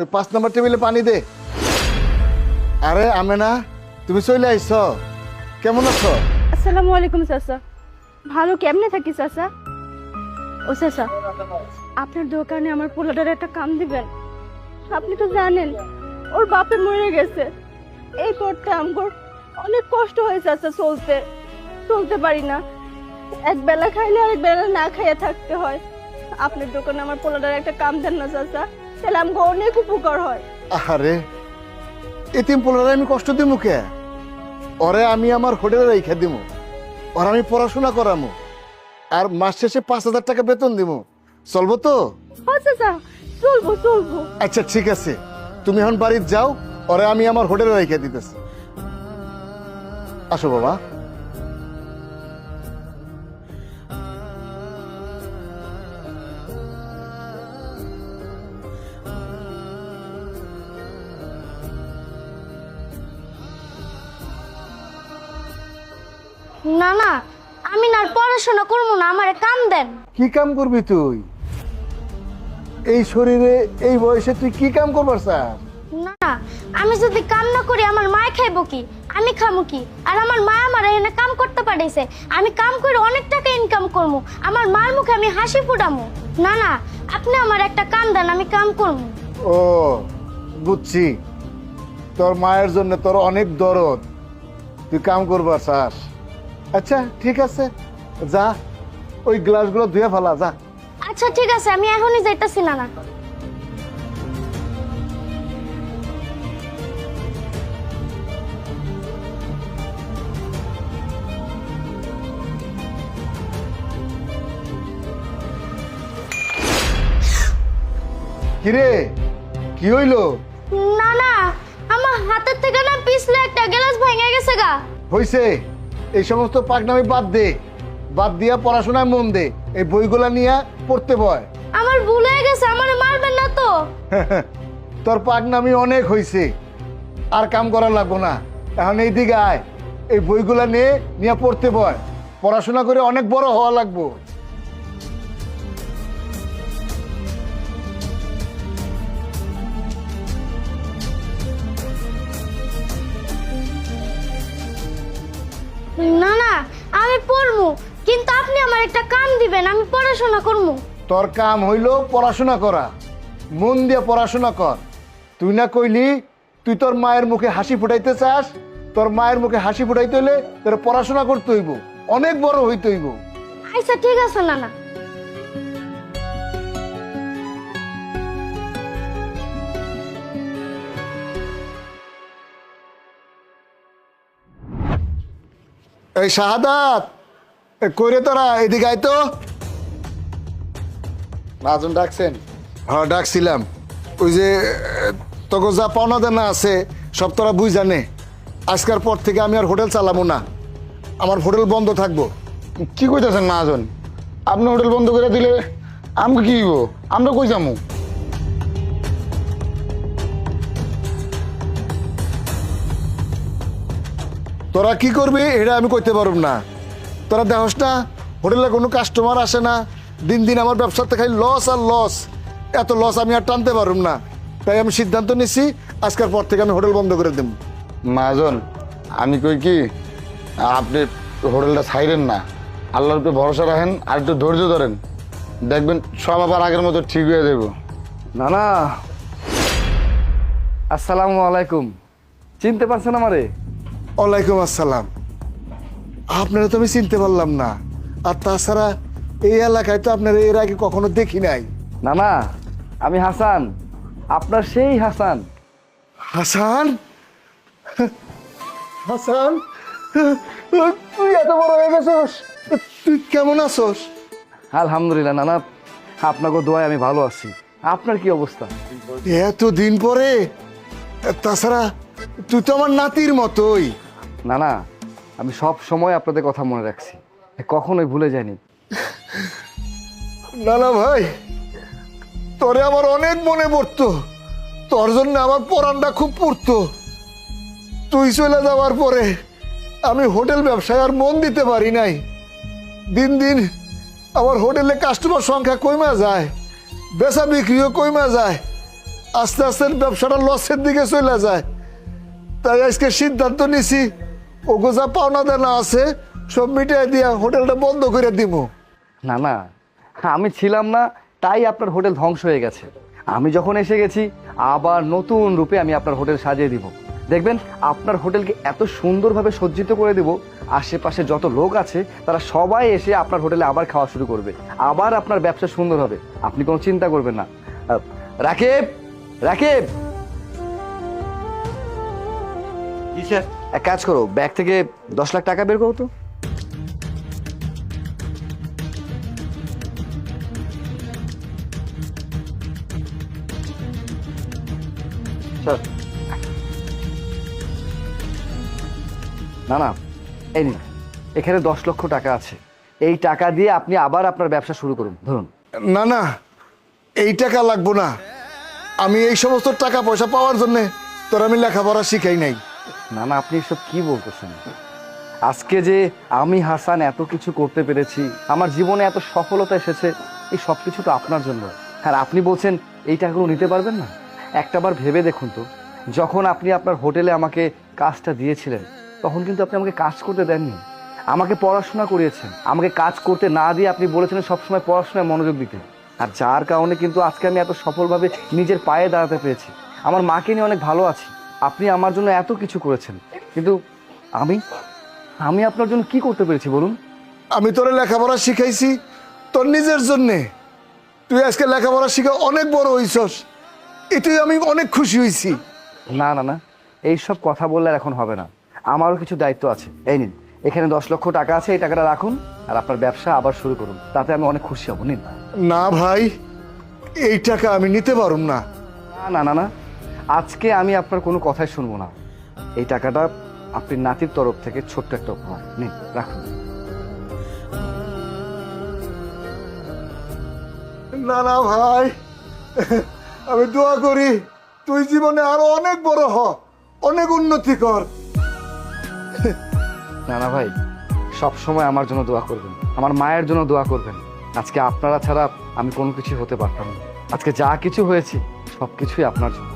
ওই পাঁচ নম্বর টেবিলে পানি দে। আরে আমেনা, তুমি চলে আইছ কেমন আছো? আসসালামু আলাইকুম, চাচা। ভালো কেমনে থাকি, চাচা? ও, চাচা, আপনার দোকানে আমার পোলাটার একটা কাম দিবেন। আপনি তো জানেন, ওর বাপে মরে গেছে। এই পরটা আমার অনেক কষ্ট হয়েছে চাচা, চলতে। চলতে পারি না। এক বেলা খাইলে আরেক বেলা না খাইয়ে থাকতে হয়। আপনার দোকানে আমার পোলাটার একটা কাম দেন না, চাচা। তাহলে আমাকে অনেক উপকার হয়। আরে এতিম পোলারে আমি কষ্ট দিব কে? ওরে আমি আমার হোটেলে রেখে দিব ওর আমি পড়াশোনা করামু আর মাস শেষে পাঁচ হাজার টাকা বেতন দিব চলবো তো? চলবো চলবো। আচ্ছা ঠিক আছে। তুমি এখন বাড়িতে যাও ওরে আমি আমার হোটেলে রেখে দিতেছি। আসো বাবা। না না আমি না আর পড়াশোনা করব না আমার কাম দেন। কি কাম করবি তুই? এই শরীরে এই বয়সে তুই কি কাম করবার স্যার? না আমি যদি কাম না করি আমার মা খাইবো কি? আমি খামু কি? আর আমার মা আমার এখানে কাম করতে পাঠাইছে। আমি কাম করে অনেক টাকা ইনকাম করব। আমার মার মুখে আমি হাসি ফুটামু। না না আপনি আমার একটা কাম দেন আমি কাম করব। ও বুঝছি। তোর মায়ের জন্য তোর অনেক দরদ। তুই কাম করবার চাস আচ্ছা ঠিক আছে। যা ওই গ্লাসগুলো ধুয়ে ফেলা যা। আচ্ছা ঠিক আছে আমি এখনই যাইতাছি না না কিরে কি হইল? না না আমার হাতের থেকে না পিছলে একটা গ্লাস ভেঙে গেছে গা। হইছে। এই সমস্ত পাকনামি বাদ দে। বাদ দিয়া পড়াশোনায় মন দে। এই বইগুলা নিয়ে পড়তে বয় আমার ভুল হয়ে গেছে আমার মারবেন না তো। তোর পাকনামি অনেক হইছে। আর কাম করা লাগবো না। এখন এই দিকে আয়। এই বইগুলা নিয়ে নিয়ে পড়তে বয় পড়াশোনা করে অনেক বড় হওয়া লাগবো। না না আমি পড়ব কিন্তু আপনি আমার একটা কাম দিবেন আমি পড়াশোনা করব। তোর কাম হইল পড়াশোনা করা। মন দিয়ে পড়াশোনা কর। তুই না কইলি তুই তোর মায়ের মুখে হাসি ফুটাইতে চাস তোর মায়ের মুখে হাসি ফুটাইতে হইলে তোর পড়াশোনা করতে হইব। অনেক বড় হইতে হইব। আচ্ছা ঠিক আছে না না এই শাহাদাত এ কইরে তোরা এদিকে আয় তো। ডাকছেন? হ্যাঁ ডাকছিলাম। ওই যে তোকে যা পাওনা দেনা আছে সব তোরা বুঝ জানে। আজকের পর থেকে আমি আর হোটেল চালাবো না। আমার হোটেল বন্ধ থাকব। কি কইতাছেন মহাজন আপনি হোটেল বন্ধ করে দিলে আমাকে কি আমরা কই যামু? তোরা কি করবি? এটা আমি কইতে পারব না। তোরা দেখস না হোটেলে কোনো কাস্টমার আসে না। দিন দিন আমার ব্যবসাতে খালি লস আর লস এত লস আমি আর টানতে পারব না। তাই আমি সিদ্ধান্ত নিছি আজকের পর থেকে আমি হোটেল বন্ধ করে দেব মাজন আমি কই কি আপনি হোটেলটা ছাইরেন না। আল্লাহর উপরে ভরসা রাখেন আর একটু ধৈর্য ধরেন। দেখবেন সব আবার আগের মতো ঠিক হয়ে যাব না না আসসালামু আলাইকুম। চিনতে পারছেন আমারে? ওয়ালাইকুম আসসালাম। আপনারা তো আমি চিনতে পারলাম না। আর তাছাড়া এই এলাকায় তো আপনারা এর আগে কখনো দেখি নাই। না না আমি হাসান। আপনার সেই হাসান। হাসান? হাসান? তুই এত বড় হয়ে গেছস। তুই কেমন আছস? আলহামদুলিল্লাহ নানা। আপনাকে দোয়ায় আমি ভালো আছি। আপনার কি অবস্থা? এত দিন পরে তাছাড়া তুই তো আমার নাতির মতোই। না না আমি সব সময় আপনাদের কথা মনে রাখছি। কখনোই ভুলে যাইনি। না না ভাই, তোরে আমার অনেক মনে পড়তো। তোর জন্য আমার পরানটা খুব পড়তো। তুই চলে যাওয়ার পরে আমি হোটেল ব্যবসায় আর মন দিতে পারি নাই। দিন দিন আমার হোটেলে কাস্টমার সংখ্যা কমে যায়, বেচা বিক্রিও কইমা যায়, আস্তে আস্তে ব্যবসাটা লসের দিকে চলে যায়। তাই আজকে সিদ্ধান্ত নিছি ওগো পাওনা আছে, সব মিটাই দিয়া হোটেলটা বন্ধ করে দিব না না, আমি ছিলাম না, তাই আপনার হোটেল ধ্বংস হয়ে গেছে। আমি যখন এসে গেছি, আবার নতুন রূপে আমি আপনার হোটেল সাজিয়ে দিব। দেখবেন, আপনার হোটেলকে এত সুন্দরভাবে সজ্জিত করে দেব, আশেপাশে যত লোক আছে, তারা সবাই এসে আপনার হোটেলে আবার খাওয়া শুরু করবে। আবার আপনার ব্যবসা সুন্দর হবে, আপনি কোনো চিন্তা করবেন না। রাকিব রাকিব! এক কাজ করো, ব্যাগ থেকে দশ লাখ টাকা বের করো তো। না না, এই নিন, এখানে দশ লক্ষ টাকা আছে। এই টাকা দিয়ে আপনি আবার আপনার ব্যবসা শুরু করুন, ধরুন। না না, এই টাকা লাগবো না। আমি এই সমস্ত টাকা পয়সা পাওয়ার জন্যে তোর আমি লেখাপড়া শিখাই নাই। না না, আপনি এসব কি বলতেছেন? আজকে যে আমি হাসান এত কিছু করতে পেরেছি, আমার জীবনে এত সফলতা এসেছে, এই সব কিছু তো আপনার জন্য। আর আপনি বলছেন এই টাকাগুলো নিতে পারবেন না? একটাবার ভেবে দেখুন তো, যখন আপনি আপনার হোটেলে আমাকে কাজটা দিয়েছিলেন, তখন কিন্তু আপনি আমাকে কাজ করতে দেননি। আমাকে পড়াশোনা করিয়েছেন। আমাকে কাজ করতে না দিয়ে আপনি বলেছিলেন সবসময় পড়াশোনায় মনোযোগ দিতে। আর যার কারণে কিন্তু আজকে আমি এত সফলভাবে নিজের পায়ে দাঁড়াতে পেরেছি। আমার মাকে নিয়ে অনেক ভালো আছি। আপনি আমার জন্য এত কিছু করেছেন কিন্তু আমি আমি আপনার জন্য কি করতে পেরেছি বলুন? আমি তোরে লেখাপড়া শিখাইছি তোর নিজের জন্যে। তুই আজকে লেখাপড়া শিখে অনেক বড় হইছস এতেই আমি অনেক খুশি হয়েছি না না না এইসব কথা বললে এখন হবে না। আমারও কিছু দায়িত্ব আছে। এই নিন এখানে দশ লক্ষ টাকা আছে এই টাকাটা রাখুন আর আপনার ব্যবসা আবার শুরু করুন। তাতে আমি অনেক খুশি হব নিন। না ভাই এই টাকা আমি নিতে পারুম না। না না না না আজকে আমি আপনার কোনো কথাই শুনব না। এই টাকাটা আপনি নাতির তরফ থেকে ছোট্ট একটা উপহার। নিন রাখুন। না না ভাই আমি দোয়া করি তুই জীবনে আরও অনেক বড় হ অনেক উন্নতি কর। না না ভাই সব সময় আমার জন্য দোয়া করবেন। আমার মায়ের জন্য দোয়া করবেন। আজকে আপনারা ছাড়া আমি কোনো কিছু হতে পারতাম না। আজকে যা কিছু হয়েছে সব কিছুই আপনার জন্য।